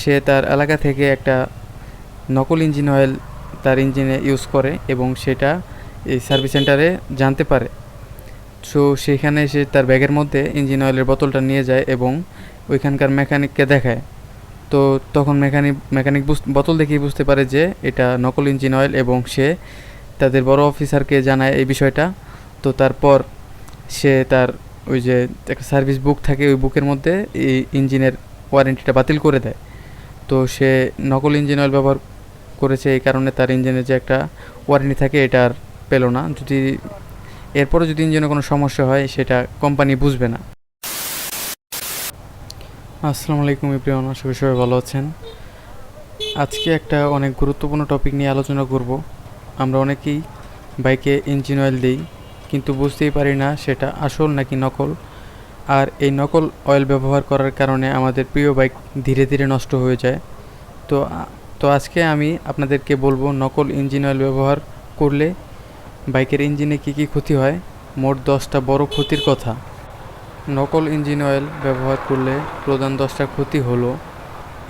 সে তার এলাকা থেকে একটা নকল ইঞ্জিন অয়েল তার ইঞ্জিনে ইউজ করে এবং সেটা এই সার্ভিস সেন্টারে জানতে পারে। সো সেখানে সে তার ব্যাগের মধ্যে ইঞ্জিন অয়েলের বোতলটা নিয়ে যায় এবং ওইখানকার মেকানিককে দেখায়। তো তখন মেকানিক মেকানিক বোতল দেখেই বুঝতে পারে যে এটা নকল ইঞ্জিন অয়েল এবং সে তাদের বড় অফিসারকে জানায় এই বিষয়টা। তো তারপর সে তার ওই যে একটা সার্ভিস বুক থাকে ওই বুকের মধ্যে এই ইঞ্জিনের ওয়ারেন্টিটা বাতিল করে দেয়। তো সে নকল ইঞ্জিন অয়েল ব্যবহার করেছে, এই কারণে তার ইঞ্জিনের যে একটা ওয়ারেন্টি থাকে, এটা আর পেল না। যদি এরপরে যদি ইঞ্জিনে কোনো সমস্যা হয়, সেটা কোম্পানি বুঝবে না। আসসালামু আলাইকুম ইব্রিয়ান আশা করি সবাই ভালো আছেন। আজকে একটা অনেক গুরুত্বপূর্ণ টপিক নিয়ে আলোচনা করব। আমরা অনেকেই বাইকে ইঞ্জিন অয়েল দিই, কিন্তু বুঝতেই পারি না সেটা আসল নাকি নকল। আর এই নকল অয়েল ব্যবহার করার কারণে আমাদের প্রিয় বাইক ধীরে ধীরে নষ্ট হয়ে যায়। তো তো আজকে আমি আপনাদেরকে বলব নকল ইঞ্জিন অয়েল ব্যবহার করলে বাইকের ইঞ্জিনে কী কী ক্ষতি হয়? মোট দশটা বড় ক্ষতির কথা। নকল ইঞ্জিন অয়েল ব্যবহার করলে প্রধান দশটা ক্ষতি হলো,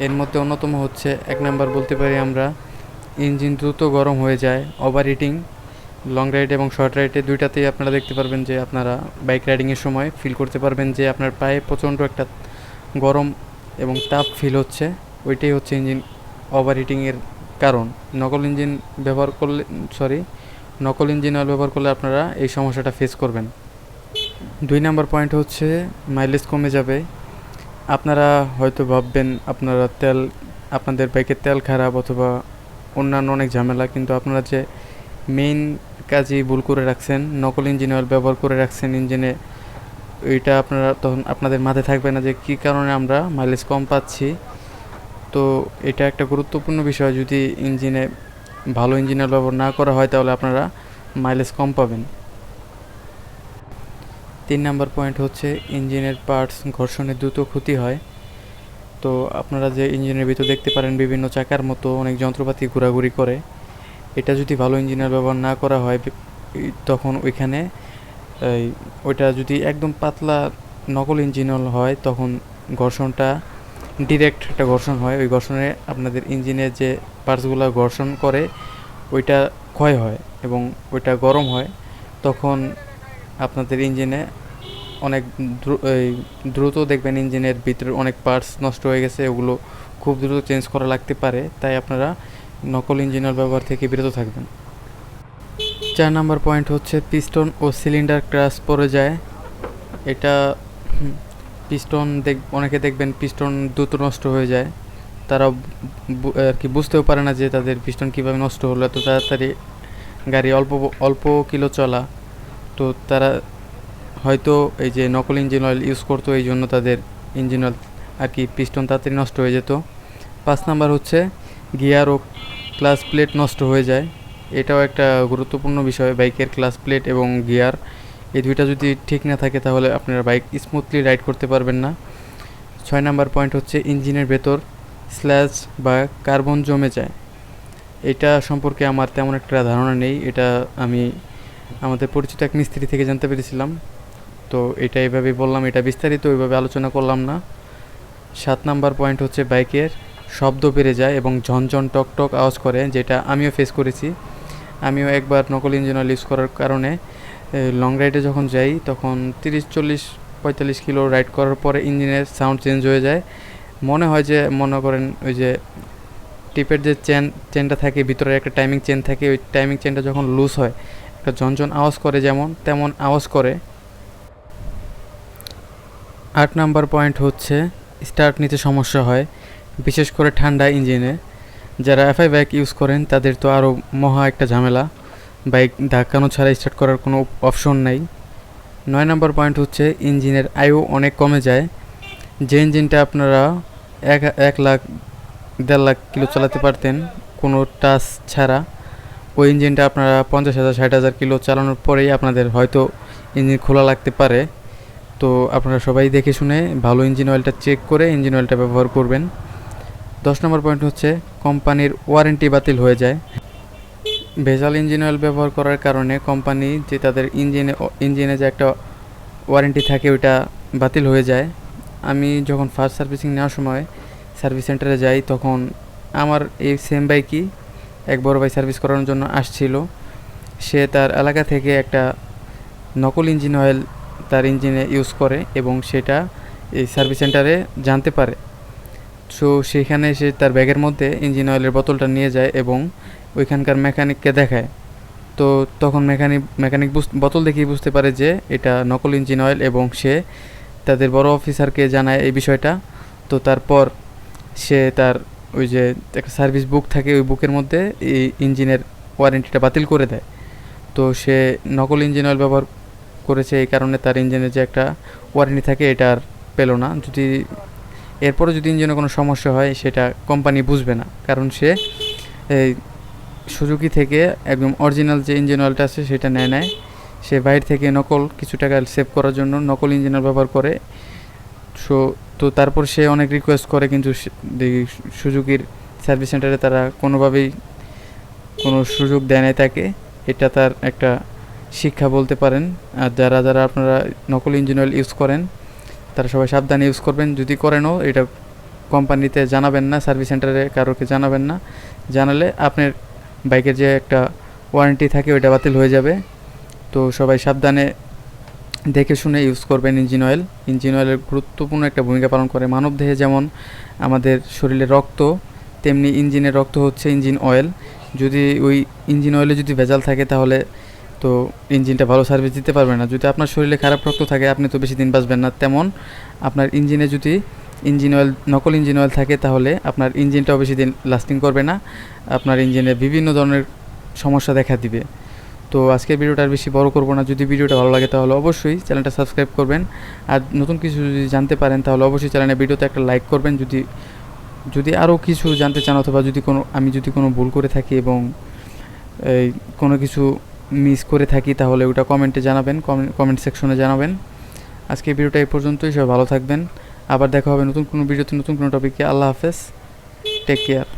এর মধ্যে অন্যতম হচ্ছে, এক নাম্বার বলতে পারি আমরা ইঞ্জিন দ্রুত গরম হয়ে যায় ওভার হিটিং লং রাইড এবং শর্ট রাইডে দুইটাতেই আপনারা দেখতে পারবেন যে আপনারা বাইক রাইডিংয়ের সময় ফিল করতে পারবেন যে আপনার পায়ে প্রচণ্ড একটা গরম এবং তাপ ফিল হচ্ছে। ওইটাই হচ্ছে ইঞ্জিন ওভার হিটিংয়ের কারণ। নকল ইঞ্জিন ব্যবহার করলে সরি নকল ইঞ্জিন অয়েল ব্যবহার করলে আপনারা এই সমস্যাটা ফেস করবেন। দুই নাম্বার পয়েন্ট হচ্ছে মাইলেজ কমে যাবে। আপনারা হয়তো ভাববেন আপনারা তেল, আপনাদের বাইকের তেল খারাপ অথবা অন্যান্য অনেক ঝামেলা, কিন্তু আপনারা যে মেইন কাজই ভুল করে রাখছেন, নকল ইঞ্জিন অয়েল ব্যবহার করে রাখছেন ইঞ্জিনে এটা আপনারা তখন আপনাদের মাথায় থাকবে না যে কী কারণে আমরা মাইলেজ কম পাচ্ছি। তো এটা একটা গুরুত্বপূর্ণ বিষয়, যদি ইঞ্জিনে ভালো ইঞ্জিন অয়েল ব্যবহার না করা হয় তাহলে আপনারা মাইলেজ কম পাবেন। তিন নাম্বার পয়েন্ট হচ্ছে ইঞ্জিনের পার্টস ঘর্ষণে দ্রুত ক্ষতি হয়। তো আপনারা যে ইঞ্জিনের ভিতর দেখতে পারেন বিভিন্ন চাকার মতো অনেক যন্ত্রপাতি ঘোরাঘুরি করে। এটা যদি ভালো ইঞ্জিনের ব্যবহার না করা হয়, তখন ওইখানে ওইটা যদি একদম পাতলা নকল ইঞ্জিন হয়, তখন ঘর্ষণটা ডিরেক্ট একটা ঘর্ষণ হয়। ওই ঘর্ষণে আপনাদের ইঞ্জিনের যে পার্টসগুলো ঘর্ষণ করে, ওইটা ক্ষয় হয় এবং ওইটা গরম হয়। তখন আপনাদের ইঞ্জিনে অনেক দ্রুত দেখবেন ইঞ্জিনের ভিতরে অনেক পার্টস নষ্ট হয়ে গেছে, ওগুলো খুব দ্রুত চেঞ্জ করা লাগতে পারে। তাই আপনারা নকল ইঞ্জিনের ব্যবহার থেকে বিরত থাকবেন। চার নাম্বার পয়েন্ট হচ্ছে পিস্টন ও সিলিন্ডার ক্রাশ পড়ে যায়। এটা পিস্টন দেখ, অনেকে দেখবেন পিস্টন দ্রুত নষ্ট হয়ে যায়। তারা আর কি বুঝতেও পারে না যে তাদের পিস্টন কীভাবে নষ্ট হলো, এত তাড়াতাড়ি গাড়ি অল্প অল্প কিলো চলা। তো তারা হয়তো এই যে নকল ইঞ্জিন অয়েল ইউজ করতো, এই জন্য তাদের ইঞ্জিন অয়েল আর কি পিস্টন তাড়াতাড়ি নষ্ট হয়ে যেত। পাঁচ নাম্বার হচ্ছে গিয়ার ও ক্লাস প্লেট নষ্ট হয়ে যায়। এটাও একটা গুরুত্বপূর্ণ বিষয়, বাইকের ক্লাস প্লেট এবং গিয়ার। এই দুইটা যদি ঠিক না থাকে তাহলে আপনারা বাইক স্মুথলি রাইড করতে পারবেন না। ছয় নাম্বার পয়েন্ট হচ্ছে ইঞ্জিনের ভেতর স্ল্যাশ বা কার্বন জমে যায়। এটা সম্পর্কে আমার তেমন একটা ধারণা নেই, এটা আমি আমাদের পরিচিত এক মিস্ত্রি থেকে জানতে পেরেছিলাম। তো এটা এভাবে বললাম, এটা বিস্তারিত ওইভাবে আলোচনা করলাম না। সাত নাম্বার পয়েন্ট হচ্ছে বাইকের শব্দ বেড়ে যায় এবং ঝনঝন টক টক আওয়াজ করে, যেটা আমিও ফেস করেছি। আমিও একবার নকল ইঞ্জিন অয়েল ইউজ করার কারণে লং রাইডে যখন যাই, তখন তিরিশ, চল্লিশ, পঁয়তাল্লিশ কিলো রাইড করার পরে ইঞ্জিনের সাউন্ড চেঞ্জ হয়ে যায়। মনে হয় যে, মনে করেন ওই যে, টিপের যে চেন চেনটা থাকে, ভিতরে একটা টাইমিং চেন থাকে, ওই টাইমিং চেনটা যখন লুজ হয়, একটা ঝনঝন আওয়াজ করে যেমন, তেমন আওয়াজ করে। আট নাম্বার পয়েন্ট হচ্ছে স্টার্ট নিতে সমস্যা হয়। বিশেষ করে ঠান্ডা ইঞ্জিনে। যারা এফআই বাইক ইউজ করেন, তাদের তো আরও মহা একটা ঝামেলা। বাইক ধাক্কানো ছাড়া স্টার্ট করার কোনো অপশন নাই। নয় নম্বর পয়েন্ট হচ্ছে, ইঞ্জিনের আয়ু অনেক কমে যায়। যে ইঞ্জিনটা আপনারা এক এক লাখ, দেড় লাখ কিলো চালাতে পারতেন, কোনো টাচ ছাড়া, ওই ইঞ্জিনটা আপনারা পঞ্চাশ হাজার, ষাট হাজার কিলো চালানোর পরেই আপনাদের হয়তো ইঞ্জিন খোলা লাগতে পারে। তো আপনারা সবাই দেখে শুনে ভালো ইঞ্জিন অয়েলটা চেক করে, ইঞ্জিন অয়েলটা ব্যবহার করবেন। দশ নম্বর পয়েন্ট হচ্ছে, কোম্পানির ওয়ারেন্টি বাতিল হয়ে যায়। ভেজাল ইঞ্জিন অয়েল ব্যবহার করার কারণে কোম্পানি যে তাদের ইঞ্জিনে ইঞ্জিনে যে একটা ওয়ারেন্টি থাকে ওইটা বাতিল হয়ে যায়। আমি যখন ফার্স্ট সার্ভিসিং নেওয়ার সময় সার্ভিস সেন্টারে যাই, তখন আমার এই সেম বাইকই এক বড় ভাই সার্ভিস করানোর জন্য আসছিল। সে তার এলাকা থেকে একটা নকল ইঞ্জিন অয়েল তার ইঞ্জিনে ইউজ করে এবং সেটা এই সার্ভিস সেন্টারে জানতে পারে। সো সেখানে সে তার ব্যাগের মধ্যে ইঞ্জিন অয়েলের বোতলটা নিয়ে যায় এবং ওইখানকার মেকানিককে দেখায়। তো তখন মেকানিক মেকানিক বোতল দেখেই বুঝতে পারে যে এটা নকল ইঞ্জিন অয়েল এবং সে তাদের বড় অফিসারকে জানায় এই বিষয়টা। তো তারপর সে তার ওই যে একটা সার্ভিস বুক থাকে ওই বুকের মধ্যে এই ইঞ্জিনের ওয়ারেন্টিটা বাতিল করে দেয়। তো সে নকল ইঞ্জিন অয়েল ব্যবহার করেছে এই কারণে তার ইঞ্জিনের যে একটা ওয়ারেন্টি থাকে এটা আর পেল না। যদি এরপরে যদি ইঞ্জিনে কোনো সমস্যা হয়, সেটা কোম্পানি বুঝবে না। কারণ সে এই সুজুকি থেকে একদম অরিজিনাল যে ইঞ্জিন অয়েলটা আছে, সেটা নেয় নেয় সে বাইরে থেকে নকল কিছু টাকা সেভ করার জন্য নকল ইঞ্জিন ব্যবহার করে। সো তো তারপর সে অনেক রিকোয়েস্ট করে, কিন্তু সুজুকির সার্ভিস সেন্টারে তারা কোনোভাবেই কোনো সুযোগ দেয় নাই তাকে। এটা তার একটা শিক্ষা বলতে পারেন। আর যারা যারা আপনারা নকল ইঞ্জিন অয়েল ইউজ করেন তারা সবাই সাবধানে ইউজ করবেন। যদি করেনও এটা কোম্পানিতে জানাবেন না সার্ভিস সেন্টারে কারোকে জানাবেন না। জানালে আপনার বাইকের যে একটা ওয়ারেন্টি থাকে, ওইটা বাতিল হয়ে যাবে। তো সবাই সাবধানে দেখে শুনে ইউজ করবেন ইঞ্জিন অয়েল ইঞ্জিন অয়েলের গুরুত্বপূর্ণ একটা ভূমিকা পালন করে মানবদেহে। যেমন আমাদের শরীরে রক্ত, তেমনি ইঞ্জিনের রক্ত হচ্ছে ইঞ্জিন অয়েল যদি ওই ইঞ্জিন অয়েলে যদি ভেজাল থাকে, তাহলে তো ইঞ্জিনটা ভালো সার্ভিস দিতে পারবে না। যদি আপনার শরীরে খারাপ রক্ত থাকে, আপনি তো বেশি দিন বাঁচবেন না। তেমন আপনার ইঞ্জিনে যদি ইঞ্জিন অয়েল নকল ইঞ্জিন অয়েল থাকে, তাহলে আপনার ইঞ্জিনটাও বেশি দিন লাস্টিং করবে না। আপনার ইঞ্জিনে বিভিন্ন ধরনের সমস্যা দেখা দিবে। তো আজকের ভিডিওটা আর বেশি বড় করব না। যদি ভিডিওটা ভালো লাগে, তাহলে অবশ্যই চ্যানেলটা সাবস্ক্রাইব করবেন। আর নতুন কিছু যদি জানতে পারেন, তাহলে অবশ্যই চ্যানেলের ভিডিওতে একটা লাইক করবেন। যদি যদি আরও কিছু জানতে চান, অথবা যদি কোনো, আমি যদি কোনো ভুল করে থাকি এবং এই কোনো কিছু মিস করে থাকি, তাহলে ওটা কমেন্টে জানাবেন কমেন্ট সেকশনে জানাবেন। আজকে ভিডিওটা এই পর্যন্তই, সবাই ভালো থাকবেন। আবার দেখা হবে নতুন কোনো ভিডিওতে, নতুন কোনো টপিকে আল্লাহ হাফেজ। Take care